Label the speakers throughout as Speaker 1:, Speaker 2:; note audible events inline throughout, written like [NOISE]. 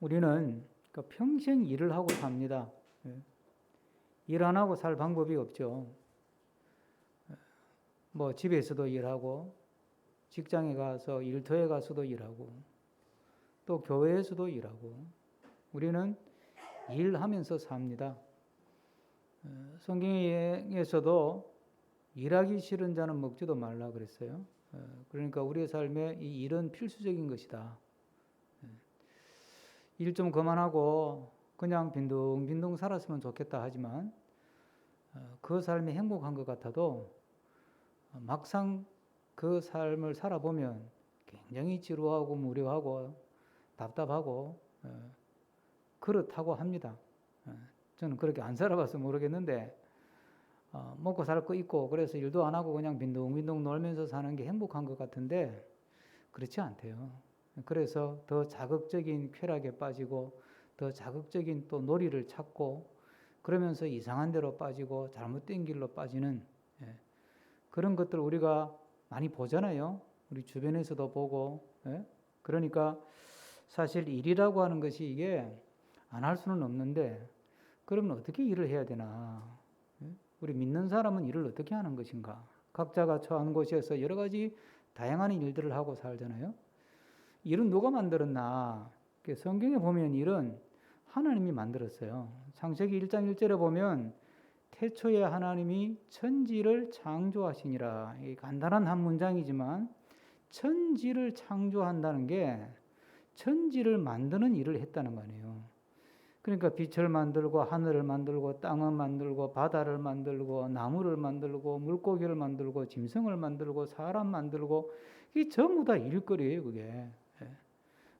Speaker 1: 우리는 그 평생 일을 하고 삽니다. 예. 일안 하고 살 방법이 없죠. 뭐 집에서도 일하고 직장에 가서 일터에 가서도 일하고 또 교회에서도 일하고 우리는 일하면서 삽니다. 어, 성경에서도 일하기 싫은 자는 먹지도 말라 그랬어요. 어, 그러니까 우리의 삶에 이 일은 필수적인 것이다. 예. 일좀 그만하고 그냥 빈둥빈둥 살았으면 좋겠다 하지만 어, 그 삶이 행복한 것 같아도 막상 그 삶을 살아보면 굉장히 지루하고 무료하고 답답하고 어, 그렇다고 합니다. 어, 저는 그렇게 안 살아봐서 모르겠는데 어, 먹고 살 거 있고 그래서 일도 안 하고 그냥 빈둥빈둥 놀면서 사는 게 행복한 것 같은데 그렇지 않대요. 그래서 더 자극적인 쾌락에 빠지고 더 자극적인 또 놀이를 찾고 그러면서 이상한 데로 빠지고 잘못된 길로 빠지는 예, 그런 것들 우리가 많이 보잖아요. 우리 주변에서도 보고 예? 그러니까 사실 일이라고 하는 것이 이게 안 할 수는 없는데 그러면 어떻게 일을 해야 되나? 예? 우리 믿는 사람은 일을 어떻게 하는 것인가? 각자가 처한 곳에서 여러 가지 다양한 일들을 하고 살잖아요. 일은 누가 만들었나? 그 성경에 보면 일은 하나님이 만들었어요. 창세기 1장 1절에 보면 태초에 하나님이 천지를 창조하시니라. 이 간단한 한 문장이지만 천지를 창조한다는 게 천지를 만드는 일을 했다는 거 아니에요. 그러니까 빛을 만들고 하늘을 만들고 땅을 만들고 바다를 만들고 나무를 만들고 물고기를 만들고 짐승을 만들고 사람 만들고 이게 전부 다 일거리예요, 그게.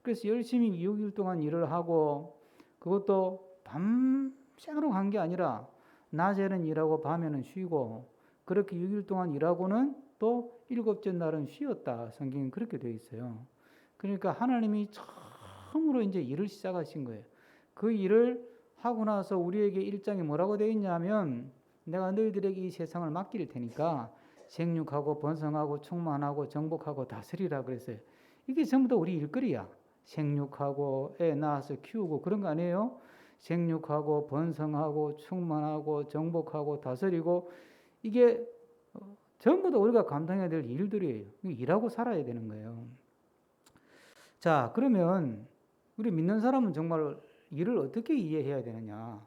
Speaker 1: 예. 그래서 열심히 6일 동안 일을 하고 그것도 밤새도록 한게 아니라 낮에는 일하고 밤에는 쉬고 그렇게 6일 동안 일하고는 또 일곱째 날은 쉬었다. 성경은 그렇게 되어 있어요. 그러니까 하나님이 처음으로 이제 일을 시작하신 거예요. 그 일을 하고 나서 우리에게 일장에 뭐라고 되어 있냐면 내가 너희들에게 이 세상을 맡길 테니까 생육하고 번성하고 충만하고 정복하고 다스리라 그랬어요. 이게 전부 다 우리 일거리야. 생육하고 애 낳아서 키우고 그런 거 아니에요? 생육하고 번성하고 충만하고 정복하고 다스리고 이게 어, 전부 다 우리가 감당해야 될 일들이에요. 일하고 살아야 되는 거예요. 자, 그러면 우리 믿는 사람은 정말 일을 어떻게 이해해야 되느냐?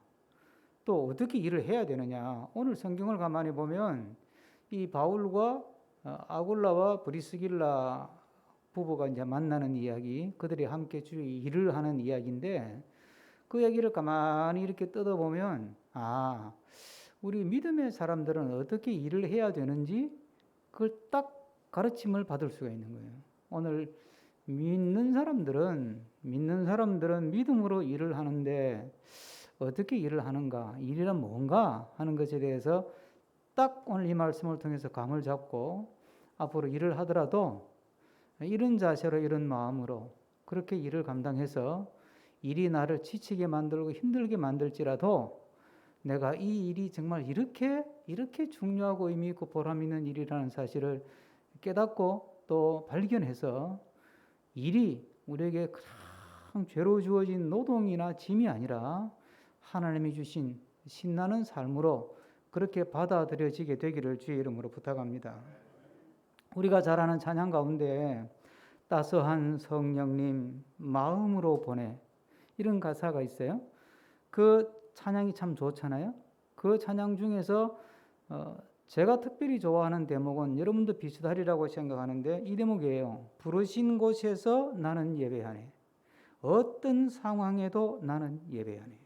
Speaker 1: 또 어떻게 일을 해야 되느냐? 오늘 성경을 가만히 보면 이 바울과 어, 아굴라와 브리스길라 부부가 이제 만나는 이야기, 그들이 함께 주 일을 하는 이야기인데 그 얘기를 가만히 이렇게 뜯어보면 아, 우리 믿음의 사람들은 어떻게 일을 해야 되는지 그걸 딱 가르침을 받을 수가 있는 거예요. 오늘 믿는 사람들은 믿는 사람들은 믿음으로 일을 하는데 어떻게 일을 하는가, 일이란 뭔가 하는 것에 대해서 딱 오늘 이 말씀을 통해서 감을 잡고 앞으로 일을 하더라도 이런 자세로 이런 마음으로 그렇게 일을 감당해서 일이 나를 지치게 만들고 힘들게 만들지라도 내가 이 일이 정말 이렇게 이렇게 중요하고 의미 있고 보람 있는 일이라는 사실을 깨닫고 또 발견해서 일이 우리에게 가장 죄로 주어진 노동이나 짐이 아니라 하나님이 주신 신나는 삶으로 그렇게 받아들여지게 되기를 주의 이름으로 부탁합니다. 우리가 잘 아는 찬양 가운데 따스한 성령님 마음으로 보내 이런 가사가 있어요. 그 찬양이 참 좋잖아요. 그 찬양 중에서 어, 제가 특별히 좋아하는 대목은 여러분도 비슷하리라고 생각하는데 이 대목이에요. 부르신 곳에서 나는 예배하네. 어떤 상황에도 나는 예배하네.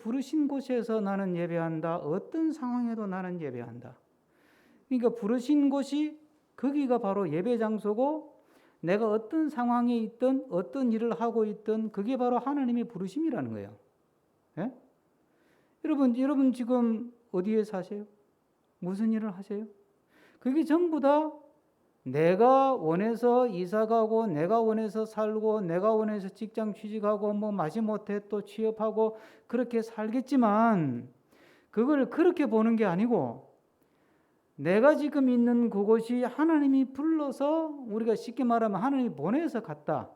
Speaker 1: 부르신 곳에서 나는 예배한다. 어떤 상황에도 나는 예배한다. 그러니까 부르신 곳이 거기가 바로 예배 장소고 내가 어떤 상황에 있든 어떤 일을 하고 있든 그게 바로 하나님의 부르심이라는 거예요. 예? 여러분, 여러분 지금 어디에 사세요? 무슨 일을 하세요? 그게 전부 다 내가 원해서 이사 가고, 내가 원해서 살고, 내가 원해서 직장 취직하고, 뭐 마지 못해 또 취업하고, 그렇게 살겠지만, 그걸 그렇게 보는 게 아니고, 내가 지금 있는 그곳이 하나님이 불러서 우리가 쉽게 말하면 하나님이 보내서 갔다.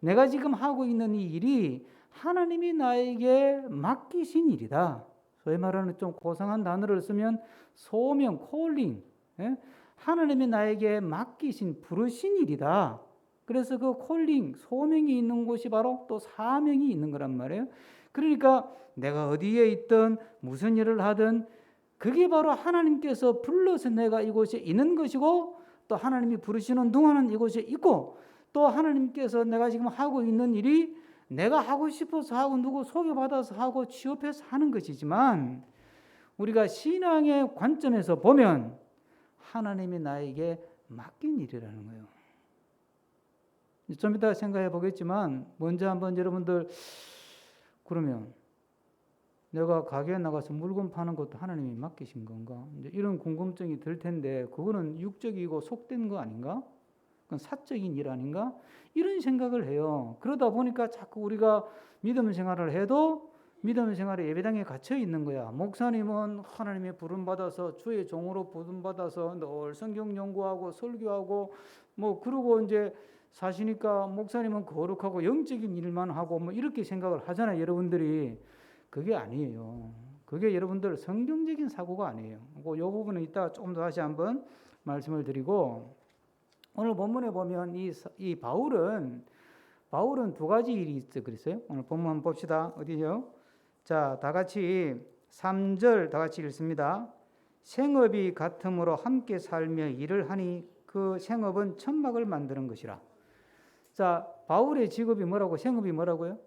Speaker 1: 내가 지금 하고 있는 이 일이 하나님이 나에게 맡기신 일이다. 소위 말하는 좀 고상한 단어를 쓰면 소명, 콜링. 예? 하나님이 나에게 맡기신 부르신 일이다. 그래서 그 콜링, 소명이 있는 곳이 바로 또 사명이 있는 거란 말이에요. 그러니까 내가 어디에 있든 무슨 일을 하든 그게 바로 하나님께서 불러서 내가 이곳에 있는 것이고 또 하나님이 부르시는 동안은 이곳에 있고 또 하나님께서 내가 지금 하고 있는 일이 내가 하고 싶어서 하고 누구 소개받아서 하고 취업해서 하는 것이지만 우리가 신앙의 관점에서 보면 하나님이 나에게 맡긴 일이라는 거예요. 좀 이따 생각해 보겠지만 먼저 한번 여러분들 그러면 내가 가게에 나가서 물건 파는 것도 하나님이 맡기신 건가? 이제 이런 궁금증이 들 텐데 그거는 육적이고 속된 거 아닌가? 그건 사적인 일 아닌가? 이런 생각을 해요. 그러다 보니까 자꾸 우리가 믿음 생활을 해도 믿음 생활에 예배당에 갇혀 있는 거야. 목사님은 하나님의 부름 받아서 주의 종으로 부름 받아서 늘 성경 연구하고 설교하고 뭐 그러고 이제 사시니까 목사님은 거룩하고 영적인 일만 하고 뭐 이렇게 생각을 하잖아요. 여러분들이 그게 아니에요. 그게 여러분들 성경적인 사고가 아니에요. 이 부분은 이따 조금 더 다시 한번 말씀을 드리고 오늘 본문에 보면 이, 이 바울은 바울은 두 가지 일이 있어 그랬어요. 오늘 본문 한번 봅시다. 어디요? 자, 다 같이 3절 다 같이 읽습니다. 생업이 같음으로 함께 살며 일을 하니 그 생업은 천막을 만드는 것이라. 자, 바울의 직업이 뭐라고? 생업이 뭐라고요?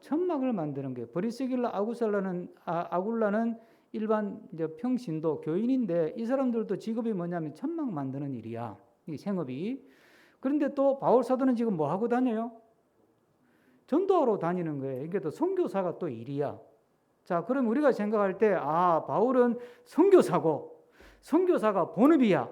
Speaker 1: 천막을 만드는 거예요. 브리스길라 아구살라는 아, 아굴라는 일반 이제 평신도 교인인데 이 사람들도 직업이 뭐냐면 천막 만드는 일이야. 이 생업이. 그런데 또 바울 사도는 지금 뭐 하고 다녀요? 전도하러 다니는 거예요. 이게 또 선교사가 또 일이야. 자, 그럼 우리가 생각할 때 아, 바울은 선교사고 선교사가 본업이야.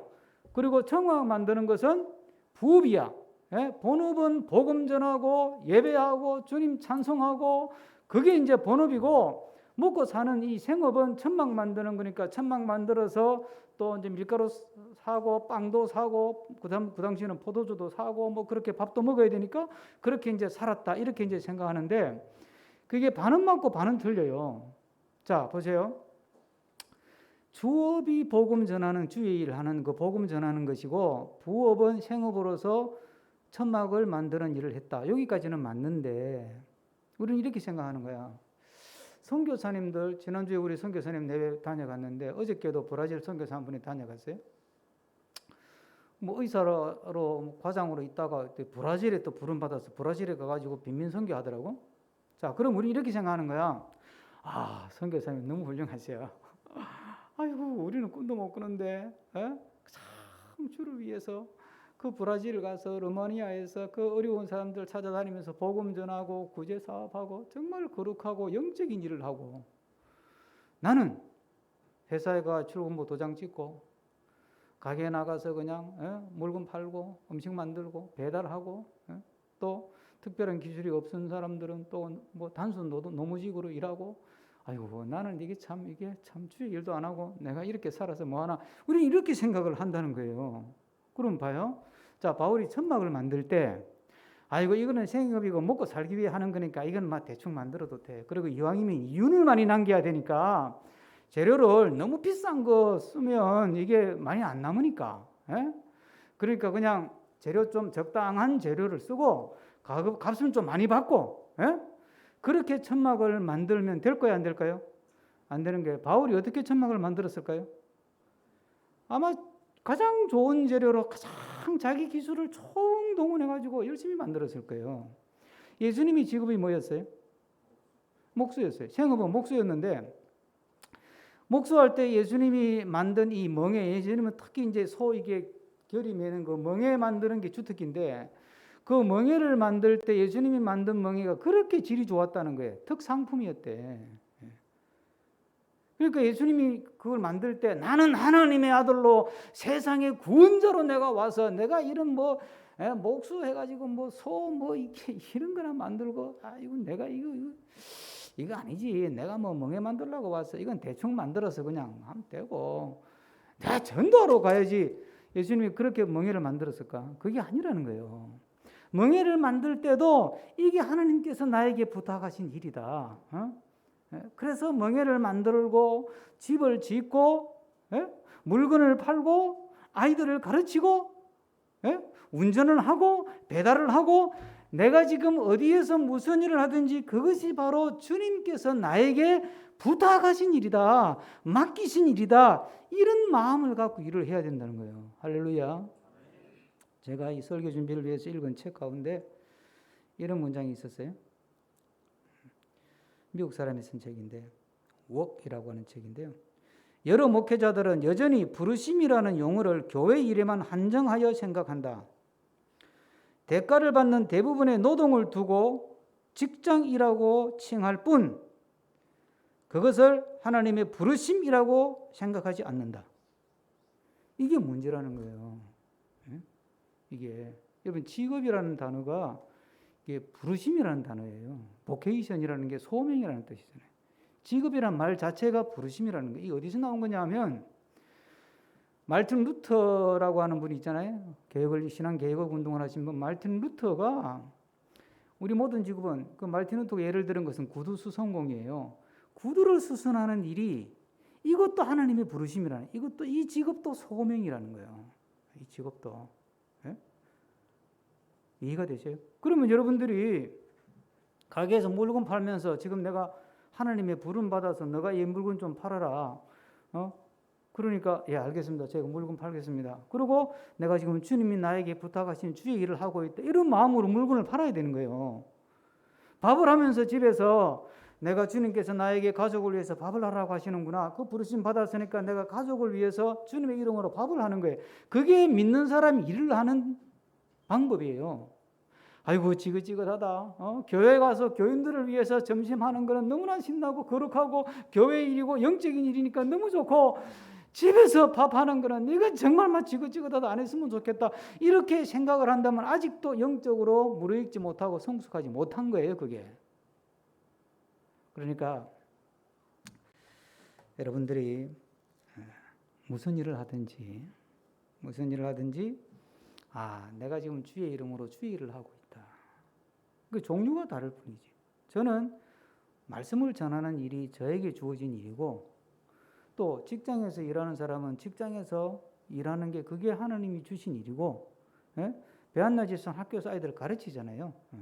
Speaker 1: 그리고 청막 만드는 것은 부업이야. 예? 본업은 복음 전하고 예배하고 주님 찬송하고 그게 이제 본업이고 먹고 사는 이 생업은 천막 만드는 거니까 천막 만들어서 또 이제 밀가루 사고 빵도 사고 그다음 그 당시에는 포도주도 사고 뭐 그렇게 밥도 먹어야 되니까 그렇게 이제 살았다 이렇게 이제 생각하는데 그게 반은 맞고 반은 틀려요. 자 보세요. 주업이 복음 전하는 주의 일을 하는 그 복음 전하는 것이고 부업은 생업으로서 천막을 만드는 일을 했다. 여기까지는 맞는데 우리는 이렇게 생각하는 거야. 선교사님들 지난주에 우리 선교사님 내외 다녀갔는데 어저께도 브라질 선교사 한 분이 다녀갔어요. 뭐 의사로 과장으로 있다가 브라질에 또 부름 받아서 브라질에 가가지고 빈민 선교하더라고. 자, 그럼 우리 이렇게 생각하는 거야. 아, 선교사님 너무 훌륭하세요. [LAUGHS] 아이고, 우리는 꿈도 못 꾸는데, 에? 참 주를 위해서 그 브라질 가서 루마니아에서 그 어려운 사람들 찾아다니면서 복음 전하고 구제 사업하고 정말 거룩하고 영적인 일을 하고 나는 회사에 가 출근부 도장 찍고 가게에 나가서 그냥 에? 물건 팔고 음식 만들고 배달하고 에? 또 특별한 기술이 없은 사람들은 또 뭐 단순 노무직으로 일하고 아이고 나는 이게 참 이게 참 주의 일도 안 하고 내가 이렇게 살아서 뭐 하나 우리는 이렇게 생각을 한다는 거예요. 그럼 봐요. 자, 바울이 천막을 만들 때 아이고 이거는 생업이고 먹고 살기 위해 하는 거니까 이건 막 대충 만들어도 돼. 그리고 이왕이면 이윤을 많이 남겨야 되니까 재료를 너무 비싼 거 쓰면 이게 많이 안 남으니까. 에? 예? 그러니까 그냥 재료 좀 적당한 재료를 쓰고 가격 값은 좀 많이 받고 에? 예? 그렇게 천막을 만들면 될 거야 안 될까요? 안 되는 게 바울이 어떻게 천막을 만들었을까요? 아마 가장 좋은 재료로 가장 자기 기술을 총동원해 가지고 열심히 만들었을 거예요. 예수님이 직업이 뭐였어요? 목수였어요. 생업은 목수였는데 목수할 때 예수님이 만든 이 멍에 예수님은 특히 이제 소 이게 결이 매는 그 멍에 만드는 게 주특기인데 그 멍에를 만들 때 예수님이 만든 멍에가 그렇게 질이 좋았다는 거예요. 특상품이었대. 그러니까 예수님이 그걸 만들 때 나는 하나님의 아들로 세상의 구원자로 내가 와서 내가 이런 뭐 예, 목수 해가지고 뭐 소뭐 이게 이런 거나 만들고 아 이건 내가 이거 이거 이거 아니지. 내가 뭐 멍에 만들라고 왔어 이건 대충 만들어서 그냥 하면 되고. 내가 전도하러 가야지. 예수님이 그렇게 멍에를 만들었을까? 그게 아니라는 거예요. 멍해를 만들 때도 이게 하나님께서 나에게 부탁하신 일이다. 어? 예? 그래서 멍해를 만들고 집을 짓고 예? 물건을 팔고 아이들을 가르치고 예? 운전을 하고 배달을 하고 내가 지금 어디에서 무슨 일을 하든지 그것이 바로 주님께서 나에게 부탁하신 일이다. 맡기신 일이다. 이런 마음을 갖고 일을 해야 된다는 거예요. 할렐루야. 제가 이 설교 준비를 위해서 읽은 책 가운데 이런 문장이 있었어요. 미국 사람이 쓴 책인데 웍이라고 하는 책인데요. 여러 목회자들은 여전히 부르심이라는 용어를 교회 일에만 한정하여 생각한다. 대가를 받는 대부분의 노동을 두고 직장이라고 칭할 뿐 그것을 하나님의 부르심이라고 생각하지 않는다. 이게 문제라는 거예요. 예? 이게 여러분 직업이라는 단어가 이게 부르심이라는 단어예요. 보케이션이라는 게 소명이라는 뜻이잖아요. 직업이란 말 자체가 부르심이라는 거. 이 어디서 나온 거냐면 말틴 루터라고 하는 분이 있잖아요. 개혁을 신앙 개혁 운동을 하신 분 말틴 루터가 우리 모든 직업은 그 말틴 루터가 예를 들은 것은 구두 수선공이에요. 구두를 수선하는 일이 이것도 하나님의 부르심이라는 이것도 이 직업도 소명이라는 거예요. 이 직업도 예? 이해가 되세요? 그러면 여러분들이 가게에서 물건 팔면서 지금 내가 하나님의 부름 받아서 너가 이 물건 좀 팔아라. 어? 그러니까 예 알겠습니다. 제가 물건 팔겠습니다. 그리고 내가 지금 주님이 나에게 부탁하신 주의 일을 하고 있다. 이런 마음으로 물건을 팔아야 되는 거예요. 밥을 하면서 집에서 내가 주님께서 나에게 가족을 위해서 밥을 하라고 하시는구나. 그 부르심 받았으니까 내가 가족을 위해서 주님의 이름으로 밥을 하는 거예요. 그게 믿는 사람이 일을 하는 방법이에요. 아이고 지긋지긋하다. 어? 교회 가서 교인들을 위해서 점심하는 거는 너무나 신나고 거룩하고 교회 일이고 영적인 일이니까 너무 좋고 집에서 밥하는 거는 이건 정말만 지긋지긋하다 안 했으면 좋겠다. 이렇게 생각을 한다면 아직도 영적으로 무르익지 못하고 성숙하지 못한 거예요. 그게. 그러니까 여러분들이 무슨 일을 하든지 무슨 일을 하든지 아 내가 지금 주의 이름으로 주의 일을 하고. 그 종류가 다를 뿐이지. 저는 말씀을 전하는 일이 저에게 주어진 일이고 또 직장에서 일하는 사람은 직장에서 일하는 게 그게 하나님이 주신 일이고 예? 배한나 집사 학교에서 아이들을 가르치잖아요. 예.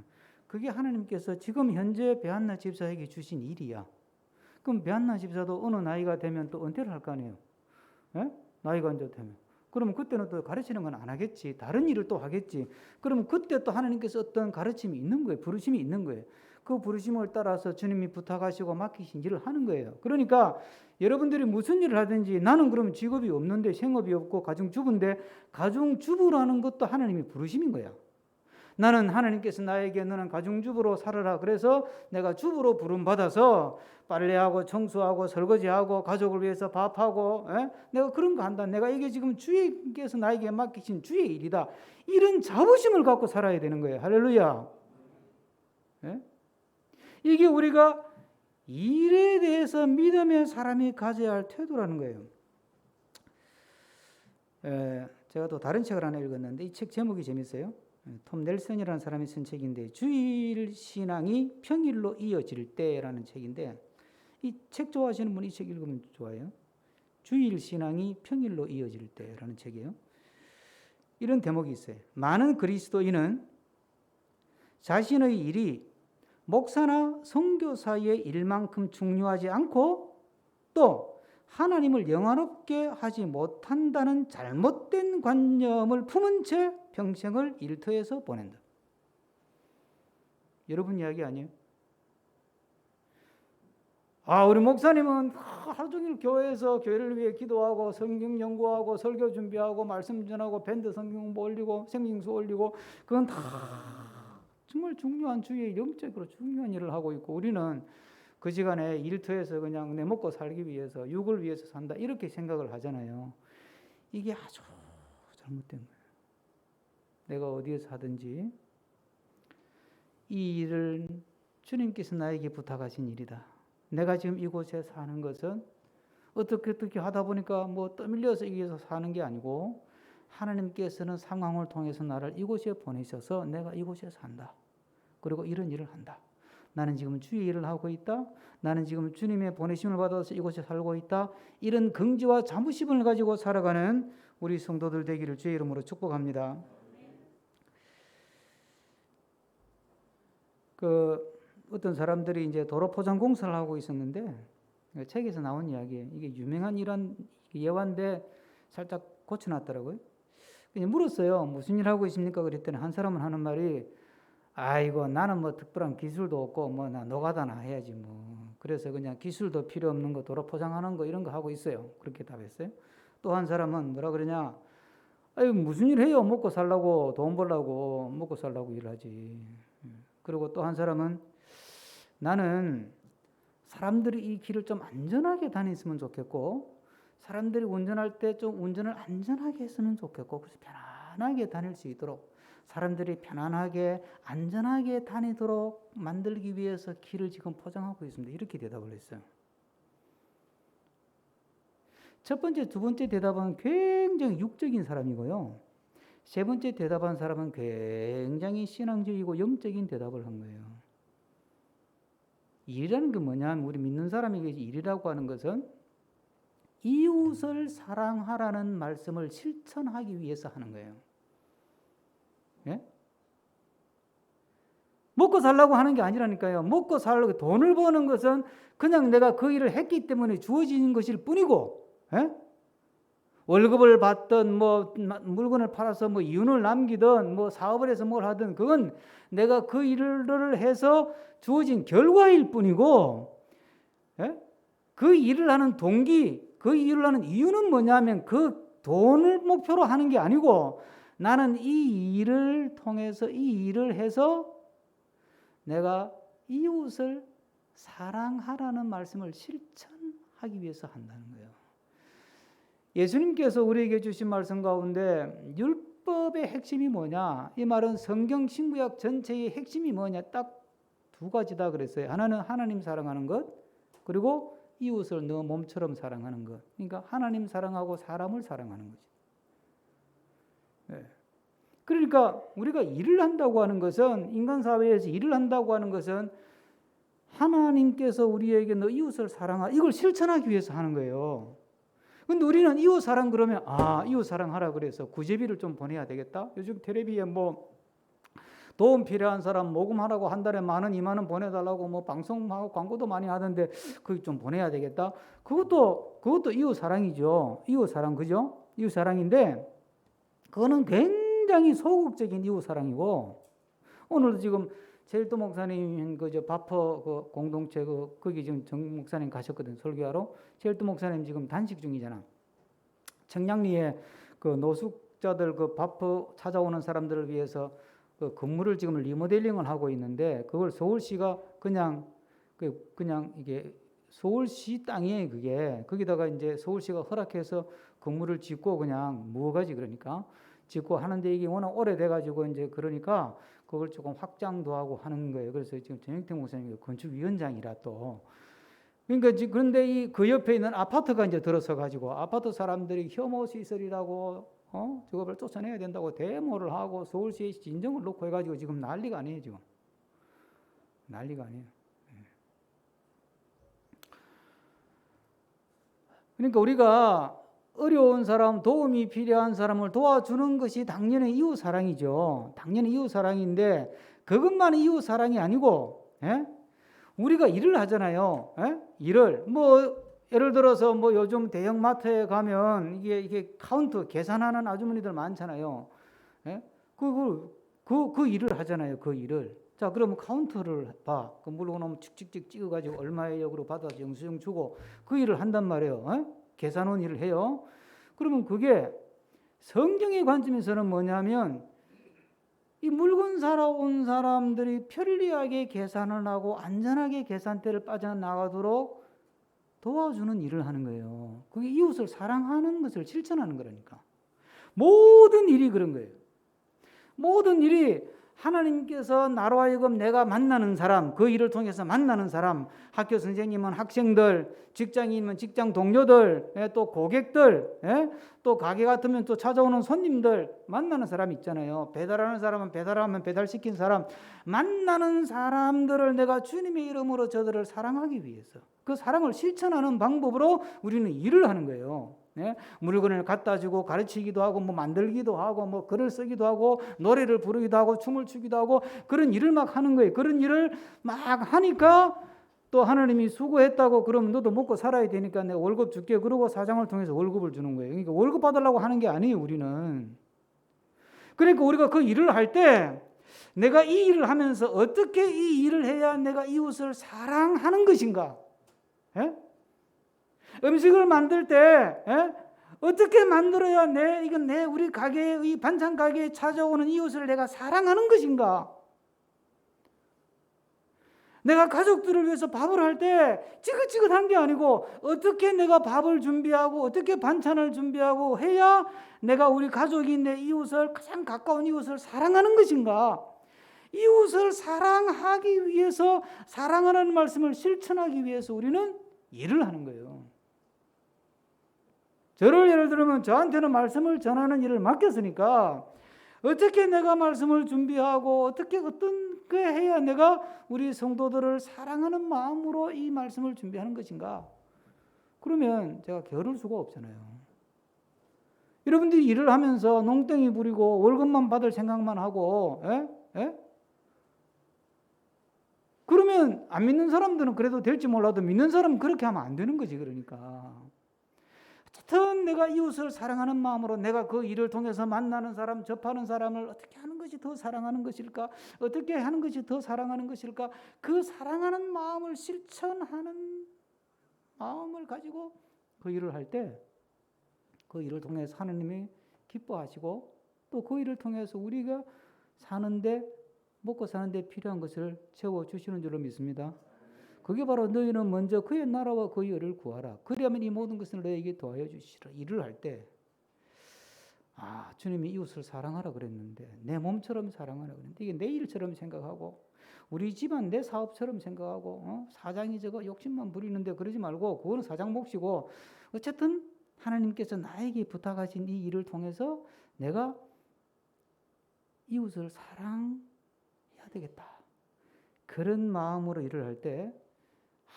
Speaker 1: 그게 하나님께서 지금 현재 배한나 집사에게 주신 일이야. 그럼 배한나 집사도 어느 나이가 되면 또 은퇴를 할 거 아니에요. 예? 나이가 이제 되면. 그러면 그때는 또 가르치는 건 안 하겠지. 다른 일을 또 하겠지. 그러면 그때 또 하나님께서 어떤 가르침이 있는 거예요. 부르심이 있는 거예요. 그 부르심을 따라서 주님이 부탁하시고 맡기신 일을 하는 거예요. 그러니까 여러분들이 무슨 일을 하든지 나는 그럼 직업이 없는데 생업이 없고 가정주부인데 가정주부라는 것도 하나님이 부르심인 거야. 나는 하나님께서 나에게 너는 가정주부로 살아라. 그래서 내가 주부로 부름 받아서 빨래하고 청소하고 설거지하고 가족을 위해서 밥하고 에? 내가 그런 거 한다. 내가 이게 지금 주님께서 나에게 맡기신 주의 일이다. 이런 자부심을 갖고 살아야 되는 거예요. 할렐루야. 에? 이게 우리가 일에 대해서 믿음의 사람이 가져야 할 태도라는 거예요. 에, 제가 또 다른 책을 하나 읽었는데 이 책 제목이 재밌어요. 톰 넬슨이라는 사람이 쓴 책인데 주일 신앙이 평일로 이어질 때라는 책인데 이 책 좋아하시는 분이책 읽으면 좋아요. 주일 신앙이 평일로 이어질 때라는 책이에요. 이런 대목이 있어요. 많은 그리스도인은 자신의 일이 목사나 선교사의 일만큼 중요하지 않고 또 하나님을 영화롭게 하지 못한다는 잘못된 관념을 품은 채 평생을 일터에서 보낸다. 여러분 이야기 아니에요? 아, 우리 목사님은 하루 종일 교회에서 교회를 위해 기도하고 성경 연구하고 설교 준비하고 말씀 전하고 밴드 성경 올리고 생명수 올리고 그건 다 정말 중요한 주의 영적으로 중요한 일을 하고 있고 우리는 그 시간에 일터에서 그냥 내 먹고 살기 위해서 육을 위해서 산다 이렇게 생각을 하잖아요. 이게 아주 잘못된 거예요. 내가 어디에서 하든지 이 일을 주님께서 나에게 부탁하신 일이다. 내가 지금 이곳에 사는 것은 어떻게 어떻게 하다 보니까 뭐 떠밀려서 여기서 사는 게 아니고 하나님께서는 상황을 통해서 나를 이곳에 보내셔서 내가 이곳에 산다. 그리고 이런 일을 한다. 나는 지금 주의 일을 하고 있다. 나는 지금 주님의 보내심을 받아서 이곳에 살고 있다. 이런 긍지와 자부심을 가지고 살아가는 우리 성도들 되기를 주의 이름으로 축복합니다. 그 어떤 사람들이 이제 도로 포장 공사를 하고 있었는데 책에서 나온 이야기에 이게 유명한 이런 예화인데 살짝 고쳐놨더라고요. 그냥 물었어요. 무슨 일 하고 있습니까? 그랬더니 한 사람은 하는 말이 아이고 나는 뭐 특별한 기술도 없고 뭐 나 노가다나 해야지 뭐 그래서 그냥 기술도 필요 없는 거 도로 포장하는 거 이런 거 하고 있어요. 그렇게 답했어요. 또 한 사람은 뭐라 그러냐? 아유 무슨 일 해요? 먹고 살라고 돈 벌라고 먹고 살라고 일하지. 그리고 또 한 사람은 나는 사람들이 이 길을 좀 안전하게 다녔으면 좋겠고 사람들이 운전할 때 좀 운전을 안전하게 했으면 좋겠고 그래서 편안하게 다닐 수 있도록 사람들이 편안하게 안전하게 다니도록 만들기 위해서 길을 지금 포장하고 있습니다. 이렇게 대답을 했어요. 첫 번째, 두 번째 대답은 굉장히 육적인 사람이고요. 세 번째 대답한 사람은 굉장히 신앙적이고 영적인 대답을 한 거예요. 일이라는 게 뭐냐면 우리 믿는 사람에게 일이라고 하는 것은 이웃을 사랑하라는 말씀을 실천하기 위해서 하는 거예요. 예? 먹고 살라고 하는 게 아니라니까요. 먹고 살라고 돈을 버는 것은 그냥 내가 그 일을 했기 때문에 주어지는 것일 뿐이고, 예? 월급을 받든 뭐 물건을 팔아서 뭐 이윤을 남기든 뭐 사업을 해서 뭘 하든 그건 내가 그 일을 해서 주어진 결과일 뿐이고, 예? 그 일을 하는 동기, 그 일을 하는 이유는 뭐냐면 그 돈을 목표로 하는 게 아니고 나는 이 일을 통해서 이 일을 해서 내가 이웃을 사랑하라는 말씀을 실천하기 위해서 한다는 거예요. 예수님께서 우리에게 주신 말씀 가운데 율법의 핵심이 뭐냐? 이 말은 성경 신구약 전체의 핵심이 뭐냐? 딱 두 가지다 그랬어요. 하나는 하나님 사랑하는 것, 그리고 이웃을 너 몸처럼 사랑하는 것. 그러니까 하나님 사랑하고 사람을 사랑하는 거지. 네. 그러니까 우리가 일을 한다고 하는 것은 인간 사회에서 일을 한다고 하는 것은 하나님께서 우리에게 너 이웃을 사랑하 이걸 실천하기 위해서 하는 거예요. 근데 우리는 이웃 사랑 그러면 아 이웃 사랑하라 그래서 구제비를 좀 보내야 되겠다. 요즘 텔레비에 뭐 도움 필요한 사람 모금하라고 한 달에 만 원, 이만 원 보내달라고 뭐 방송하고 광고도 많이 하던데 그거 좀 보내야 되겠다. 그것도 그것도 이웃 사랑이죠. 이웃 사랑 그죠? 이웃 사랑인데 그거는 굉장히 소극적인 이웃 사랑이고 오늘도 지금 제일도 목사님 그저 바퍼 그 공동체 그 거기 지금 정 목사님 가셨거든 설교하러. 제일도 목사님 지금 단식 중이잖아. 청량리에 그 노숙자들 그 바퍼 찾아오는 사람들을 위해서 그 건물을 지금 리모델링을 하고 있는데 그걸 서울시가 그냥 그 그냥 이게 서울시 땅에 그게. 거기다가 이제 서울시가 허락해서 건물을 짓고 그냥 무어가지 그러니까. 짓고 하는데 이게 워낙 오래돼 가지고 이제 그러니까 그걸 조금 확장도 하고 하는 거예요. 그래서 지금 전영태 목사님이 건축위원장이라 또 그러니까 지금 그런데 이 그 옆에 있는 아파트가 이제 들어서 가지고 아파트 사람들이 혐오 시설이라고 어 저거를 쫓아내야 된다고 데모를 하고 서울시에 진정을 놓고 해가지고 지금 난리가 아니에요 지금 난리가 아니에요. 예. 그러니까 우리가 어려운 사람, 도움이 필요한 사람을 도와주는 것이 당연히 이웃 사랑이죠. 당연히 이웃 사랑인데 그것만 이웃 사랑이 아니고 예? 우리가 일을 하잖아요. 예? 일을 뭐 예를 들어서 뭐 요즘 대형 마트에 가면 이게 이게 카운트 계산하는 아주머니들 많잖아요. 예? 그, 그, 그 일을 하잖아요. 그 일을. 자, 그러면 카운트를 봐. 그 물건 오면 찍찍찍 찍어가지고 얼마의 역으로 받아서 영수증 주고 그 일을 한단 말이에요. 예? 계산원 일을 해요. 그러면 그게 성경의 관점에서는 뭐냐면 이 물건 사러 온 사람들이 편리하게 계산을 하고 안전하게 계산대를 빠져나가도록 도와주는 일을 하는 거예요. 그게 이웃을 사랑하는 것을 실천하는 거라니까. 모든 일이 그런 거예요. 모든 일이 하나님께서 나로 하여금 내가 만나는 사람, 그 일을 통해서 만나는 사람, 학교 선생님은 학생들, 직장인은 직장 동료들, 예, 또 고객들, 예, 또 가게 같으면 또 찾아오는 손님들 만나는 사람 있잖아요. 배달하는 사람은 배달하면 배달시킨 사람, 만나는 사람들을 내가 주님의 이름으로 저들을 사랑하기 위해서 그 사랑을 실천하는 방법으로 우리는 일을 하는 거예요. 예? 물건을 갖다 주고 가르치기도 하고 뭐 만들기도 하고 뭐 글을 쓰기도 하고 노래를 부르기도 하고 춤을 추기도 하고 그런 일을 막 하는 거예요. 그런 일을 막 하니까 또 하나님이 수고했다고 그러면 너도 먹고 살아야 되니까 내가 월급 줄게 그러고 사장을 통해서 월급을 주는 거예요. 그러니까 월급 받으려고 하는 게 아니에요, 우리는. 그러니까 우리가 그 일을 할 때 내가 이 일을 하면서 어떻게 이 일을 해야 내가 이웃을 사랑하는 것인가? 예? 음식을 만들 때 예? 어떻게 만들어야 내 이건 내 우리 가게의 이 반찬 가게에 찾아오는 이웃을 내가 사랑하는 것인가? 내가 가족들을 위해서 밥을 할때 찌긋찌긋한 게 아니고 어떻게 내가 밥을 준비하고 어떻게 반찬을 준비하고 해야 내가 우리 가족이 내 이웃을 가장 가까운 이웃을 사랑하는 것인가? 이웃을 사랑하기 위해서 사랑하는 말씀을 실천하기 위해서 우리는 일을 하는 거예요. 저를 예를 들면 저한테는 말씀을 전하는 일을 맡겼으니까 어떻게 내가 말씀을 준비하고 어떻게 어떤 게 해야 내가 우리 성도들을 사랑하는 마음으로 이 말씀을 준비하는 것인가? 그러면 제가 겨룰 수가 없잖아요. 여러분들이 일을 하면서 농땡이 부리고 월급만 받을 생각만 하고, 에? 에? 그러면 안 믿는 사람들은 그래도 될지 몰라도 믿는 사람은 그렇게 하면 안 되는 거지, 그러니까. 어쨌든 내가 이웃을 사랑하는 마음으로 내가 그 일을 통해서 만나는 사람, 접하는 사람을 어떻게 하는 것이 더 사랑하는 것일까? 어떻게 하는 것이 더 사랑하는 것일까? 그 사랑하는 마음을 실천하는 마음을 가지고 그 일을 할 때 그 일을 통해서 하나님이 기뻐하시고 또 그 일을 통해서 우리가 사는데 먹고 사는데 필요한 것을 채워 주시는 줄로 믿습니다. 그게 바로 너희는 먼저 그의 나라와 그의 의를 구하라. 그리하면 이 모든 것을 너에게 더하여 주시라. 일을 할 때, 아 주님이 이웃을 사랑하라 그랬는데 내 몸처럼 사랑하라 그랬는데 이게 내 일처럼 생각하고 우리 집안 내 사업처럼 생각하고 어? 사장이 저거 욕심만 부리는데 그러지 말고 그거는 사장 몫이고 어쨌든 하나님께서 나에게 부탁하신 이 일을 통해서 내가 이웃을 사랑해야 되겠다. 그런 마음으로 일을 할 때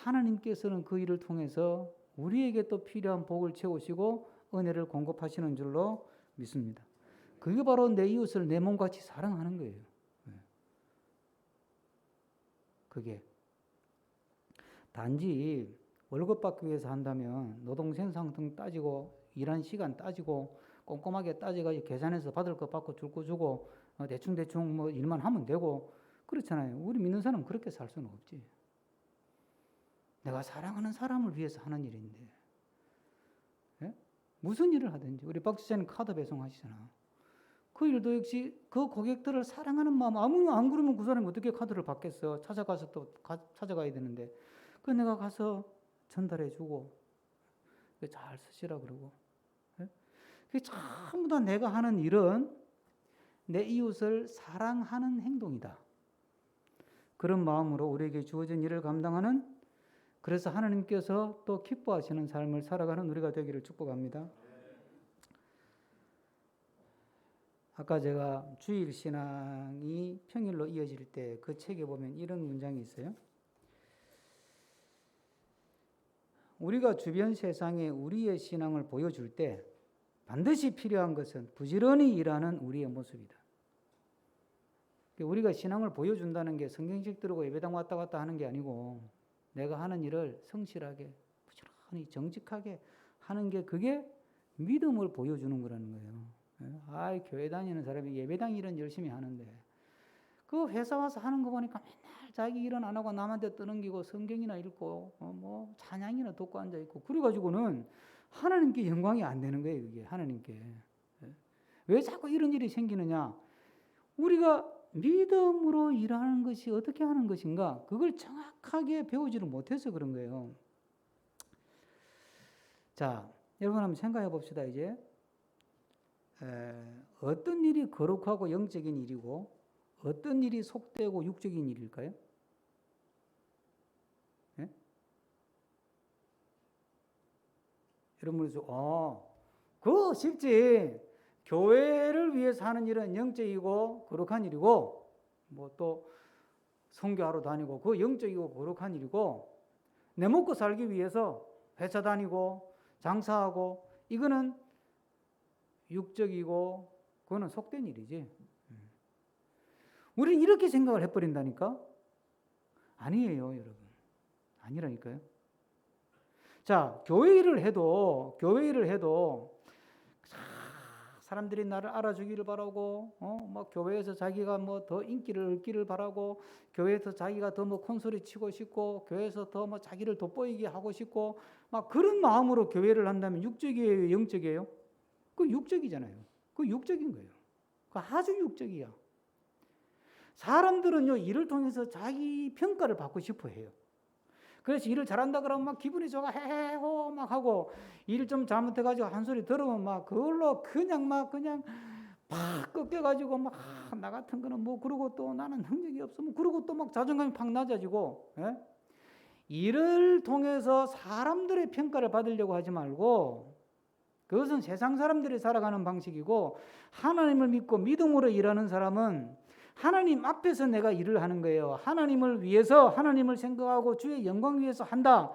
Speaker 1: 하나님께서는 그 일을 통해서 우리에게 또 필요한 복을 채우시고 은혜를 공급하시는 줄로 믿습니다. 그게 바로 내 이웃을 내 몸같이 사랑하는 거예요. 네. 그게 단지 월급 받기 위해서 한다면 노동 생산 등 따지고 일한 시간 따지고 꼼꼼하게 따지가 계산해서 받을 거 받고 줄 거 주고 어, 대충 대충 뭐 일만 하면 되고 그렇잖아요. 우리 믿는 사람 그렇게 살 수는 없지. 내가 사랑하는 사람을 위해서 하는 일인데 예? 무슨 일을 하든지 우리 박 지사님 카드 배송하시잖아. 그 일도 역시 그 고객들을 사랑하는 마음 아무 안 그러면 그 사람이 어떻게 카드를 받겠어? 찾아가서 또 가, 찾아가야 되는데 그 내가 가서 전달해주고 잘 쓰시라 그러고 예? 그게 전부 다 내가 하는 일은 내 이웃을 사랑하는 행동이다. 그런 마음으로 우리에게 주어진 일을 감당하는 그래서 하나님께서 또 기뻐하시는 삶을 살아가는 우리가 되기를 축복합니다. 아까 제가 주일 신앙이 평일로 이어질 때 그 책에 보면 이런 문장이 있어요. 우리가 주변 세상에 우리의 신앙을 보여줄 때 반드시 필요한 것은 부지런히 일하는 우리의 모습이다. 우리가 신앙을 보여준다는 게 성경책 들고 예배당 왔다 갔다 하는 게 아니고 내가 하는 일을 성실하게 부지런히 정직하게 하는 게 그게 믿음을 보여주는 거라는 거예요. 예? 아, 교회 다니는 사람이 예배당 일은 열심히 하는데 그 회사 와서 하는 거 보니까 맨날 자기 일은 안 하고 남한테 떠넘기고 성경이나 읽고 어, 뭐 찬양이나 듣고 앉아 있고 그래 가지고는 하나님께 영광이 안 되는 거예요. 이게 하나님께 예? 왜 자꾸 이런 일이 생기느냐? 우리가 믿음으로 일하는 것이 어떻게 하는 것인가 그걸 정확하게 배우지를 못해서 그런 거예요. 자, 여러분 한번 생각해 봅시다. 이제 에, 어떤 일이 거룩하고 영적인 일이고 어떤 일이 속되고 육적인 일일까요? 예? 여러분 그래서 아, 그거 쉽지. 교회를 위해서 하는 일은 영적이고 거룩한 일이고 뭐 또 성교하러 다니고 그 영적이고 거룩한 일이고 내 먹고 살기 위해서 회사 다니고 장사하고 이거는 육적이고 그거는 속된 일이지. 우리는 이렇게 생각을 해버린다니까? 아니에요, 여러분. 아니라니까요. 자, 교회 일을 해도, 교회 일을 해도, 사람들이 나를 알아주기를 바라고, 어, 막 교회에서 자기가 뭐 더 인기를 얻기를 바라고, 교회에서 자기가 더 뭐 콘소리 치고 싶고, 교회에서 더 뭐 자기를 돋보이게 하고 싶고, 막 그런 마음으로 교회를 한다면 육적이에요, 영적이에요? 그 육적이잖아요. 그 육적인 거예요. 그 아주 육적이야. 사람들은요, 일을 통해서 자기 평가를 받고 싶어 해요. 그래서 일을 잘한다 그러면 막 기분이 좋아, 헤헤호 막 하고, 일 좀 잘못해 가지고 한 소리 들으면 막 그걸로 그냥 막 그냥 팍 꺾여 가지고 막, 아, 나 같은 거는 뭐, 그러고 또 나는 능력이 없어. 뭐, 그러고 또 막 자존감이 팍 낮아지고, 예? 일을 통해서 사람들의 평가를 받으려고 하지 말고, 그것은 세상 사람들이 살아가는 방식이고, 하나님을 믿고 믿음으로 일하는 사람은 하나님 앞에서 내가 일을 하는 거예요. 하나님을 위해서 하나님을 생각하고 주의 영광 위해서 한다.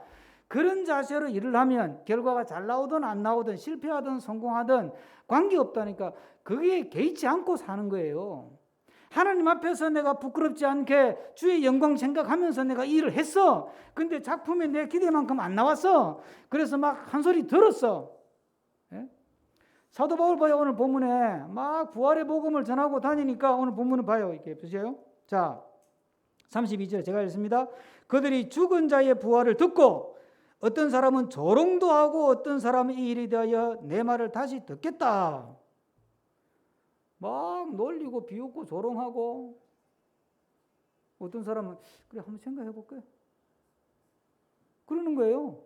Speaker 1: 그런 자세로 일을 하면 결과가 잘 나오든 안 나오든 실패하든 성공하든 관계없다니까 그게 개의치 않고 사는 거예요. 하나님 앞에서 내가 부끄럽지 않게 주의 영광 생각하면서 내가 일을 했어. 근데 작품에 내 기대만큼 안 나왔어. 그래서 막 한 소리 들었어. 예? 사도 바울 봐요. 오늘 본문에 막 부활의 복음을 전하고 다니니까 오늘 본문을 봐요. 이렇게 보세요. 자, 32절 제가 읽습니다. 그들이 죽은 자의 부활을 듣고 어떤 사람은 조롱도 하고 어떤 사람은 이 일에 대하여 내 말을 다시 듣겠다. 막 놀리고 비웃고 조롱하고 어떤 사람은 그래 한번 생각해 볼게. 그러는 거예요.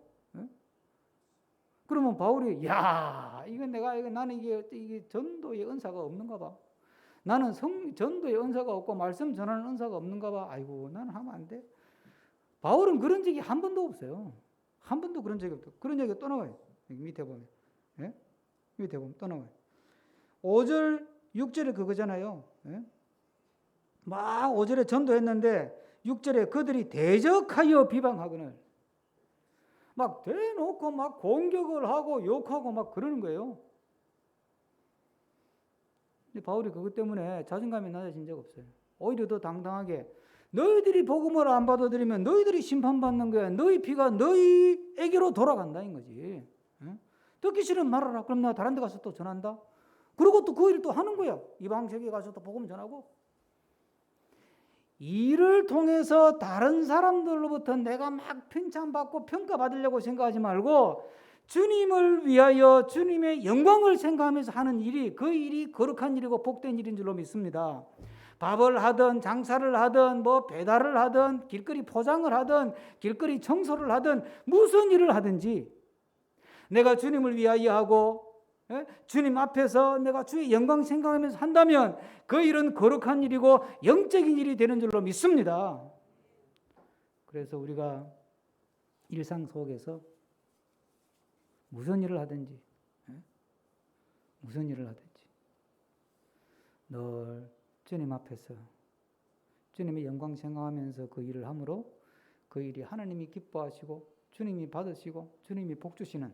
Speaker 1: 그러면 바울이 야 이건 내가 이거 나는 이게 이게 전도의 은사가 없는가 봐. 나는 성 전도의 은사가 없고 말씀 전하는 은사가 없는가 봐. 아이고 나는 하면 안 돼. 바울은 그런 적이 한 번도 없어요. 한 번도 그런 적이 없어. 그런 얘기가 또 나와요. 여기 밑에 보면. 예? 밑에 보면 또 나와요. 5절, 6절에 그거잖아요. 예? 막 5절에 전도했는데 6절에 그들이 대적하여 비방하거늘 막 대놓고 막 공격을 하고 욕하고 막 그러는 거예요. 바울이 그것 때문에 자존감이 낮아진 적 없어요. 오히려 더 당당하게 너희들이 복음을 안 받아들이면 너희들이 심판받는 거야. 너희 피가 너희에게로 돌아간다는 거지. 응? 듣기 싫으면 말하라. 그럼 내가 다른 데 가서 또 전한다. 그리고 또 그 일을 또 하는 거야. 이방 세계에 가서 또 복음 전하고. 일을 통해서 다른 사람들로부터 내가 막 칭찬받고 평가받으려고 생각하지 말고 주님을 위하여 주님의 영광을 생각하면서 하는 일이 그 일이 거룩한 일이고 복된 일인 줄로 믿습니다. 밥을 하든 장사를 하든 뭐 배달을 하든 길거리 포장을 하든 길거리 청소를 하든 무슨 일을 하든지 내가 주님을 위하여 하고 예? 주님 앞에서 내가 주의 영광 생각하면서 한다면 그 일은 거룩한 일이고 영적인 일이 되는 줄로 믿습니다. 그래서 우리가 일상 속에서 무슨 일을 하든지 예? 무슨 일을 하든지 늘 주님 앞에서 주님의 영광 생각하면서 그 일을 함으로 그 일이 하나님이 기뻐하시고 주님이 받으시고 주님이 복 주시는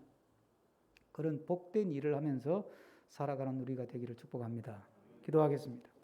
Speaker 1: 그런 복된 일을 하면서 살아가는 우리가 되기를 축복합니다. 기도하겠습니다.